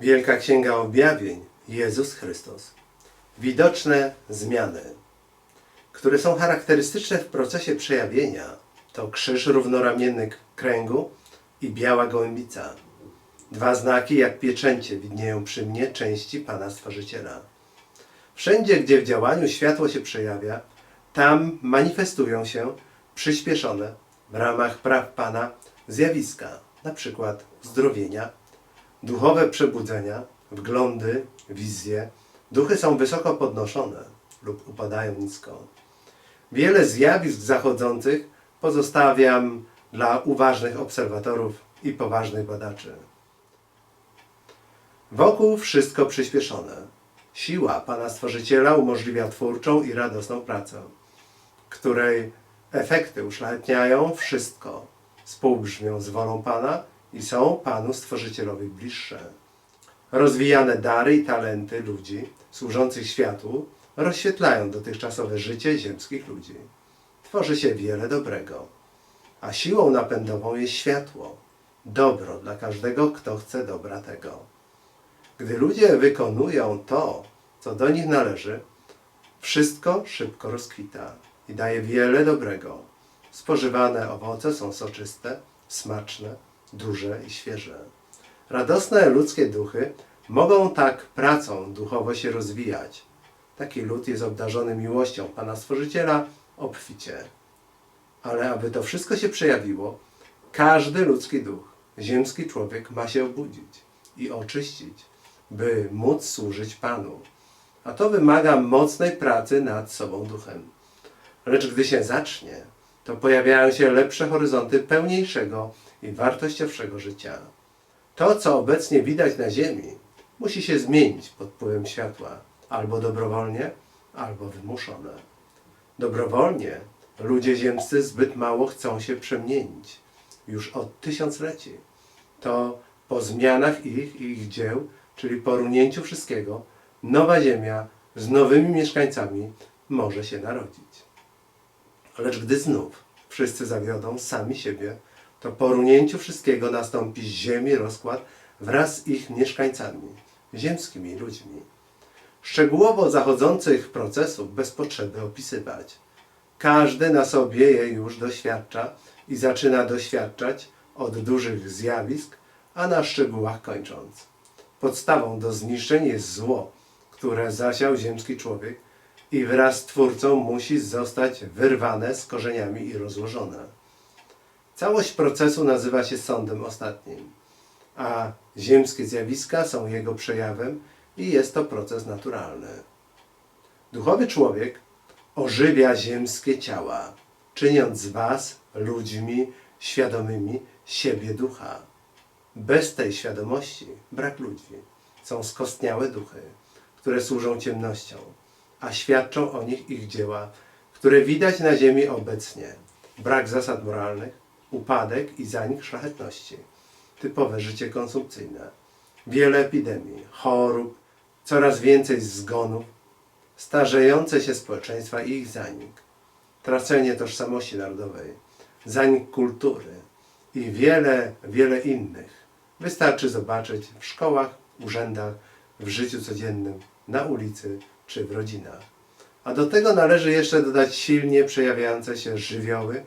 Wielka Księga Objawień Jezus Chrystus. Widoczne zmiany, które są charakterystyczne w procesie przejawienia, to krzyż równoramienny kręgu i biała gołębica. Dwa znaki jak pieczęcie widnieją przy mnie części Pana Stworzyciela. Wszędzie, gdzie w działaniu światło się przejawia, tam manifestują się przyspieszone w ramach praw Pana zjawiska, na przykład zdrowienia, duchowe przebudzenia, wglądy, wizje. Duchy są wysoko podnoszone lub upadają nisko. Wiele zjawisk zachodzących pozostawiam dla uważnych obserwatorów i poważnych badaczy. Wokół wszystko przyspieszone. Siła Pana Stworzyciela umożliwia twórczą i radosną pracę, której efekty uszlachetniają wszystko, współbrzmią z wolą Pana i są Panu Stworzycielowi bliższe. Rozwijane dary i talenty ludzi służących światłu rozświetlają dotychczasowe życie ziemskich ludzi. Tworzy się wiele dobrego, a siłą napędową jest światło, dobro dla każdego, kto chce dobra tego. Gdy ludzie wykonują to, co do nich należy, wszystko szybko rozkwita i daje wiele dobrego. Spożywane owoce są soczyste, smaczne, duże i świeże. Radosne ludzkie duchy mogą tak pracą duchowo się rozwijać. Taki lud jest obdarzony miłością Pana Stworzyciela obficie. Ale aby to wszystko się przejawiło, każdy ludzki duch, ziemski człowiek ma się obudzić i oczyścić, by móc służyć Panu. A to wymaga mocnej pracy nad sobą duchem. Lecz gdy się zacznie, to pojawiają się lepsze horyzonty pełniejszego i wartościowszego życia. To, co obecnie widać na Ziemi, musi się zmienić pod wpływem światła, albo dobrowolnie, albo wymuszone. Dobrowolnie ludzie ziemscy zbyt mało chcą się przemienić. Już od tysiącleci. To po zmianach ich i ich dzieł, czyli po runięciu wszystkiego, nowa ziemia z nowymi mieszkańcami może się narodzić. Lecz gdy znów wszyscy zawiodą sami siebie, to po runięciu wszystkiego nastąpi ziemi rozkład wraz z ich mieszkańcami, ziemskimi ludźmi. Szczegółowo zachodzących procesów bez potrzeby opisywać. Każdy na sobie je już doświadcza i zaczyna doświadczać od dużych zjawisk, a na szczegółach kończąc. Podstawą do zniszczeń jest zło, które zasiał ziemski człowiek i wraz z Twórcą musi zostać wyrwane z korzeniami i rozłożone. Całość procesu nazywa się sądem ostatnim, a ziemskie zjawiska są jego przejawem i jest to proces naturalny. Duchowy człowiek ożywia ziemskie ciała, czyniąc z was ludźmi świadomymi siebie ducha. Bez tej świadomości brak ludzi. Są skostniałe duchy, które służą ciemnością, a świadczą o nich ich dzieła, które widać na ziemi obecnie. Brak zasad moralnych, upadek i zanik szlachetności. Typowe życie konsumpcyjne. Wiele epidemii, chorób, coraz więcej zgonów, starzejące się społeczeństwa i ich zanik, tracenie tożsamości narodowej, zanik kultury i wiele, wiele innych. Wystarczy zobaczyć w szkołach, urzędach, w życiu codziennym, na ulicy czy w rodzinach. A do tego należy jeszcze dodać silnie przejawiające się żywioły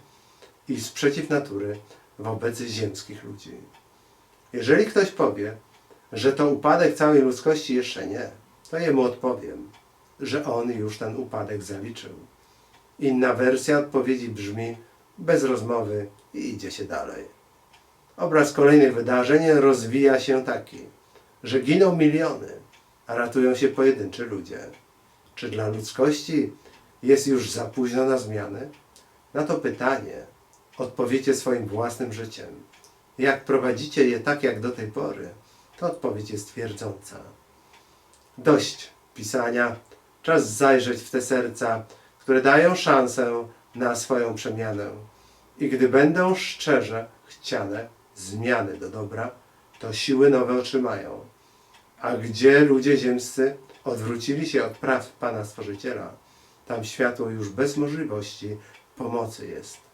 i sprzeciw natury wobec ziemskich ludzi. Jeżeli ktoś powie, że to upadek całej ludzkości jeszcze nie, to jemu odpowiem, że on już ten upadek zaliczył. Inna wersja odpowiedzi brzmi bez rozmowy i idzie się dalej. Obraz kolejnych wydarzeń rozwija się taki, że giną miliony, a ratują się pojedynczy ludzie. Czy dla ludzkości jest już za późno na zmiany? Na to pytanie odpowiecie swoim własnym życiem. Jak prowadzicie je tak jak do tej pory, to odpowiedź jest twierdząca. Dość pisania, czas zajrzeć w te serca, które dają szansę na swoją przemianę. I gdy będą szczerze chciane zmiany do dobra, to siły nowe otrzymają. A gdzie ludzie ziemscy odwrócili się od praw Pana Stworzyciela, tam światło już bez możliwości pomocy jest.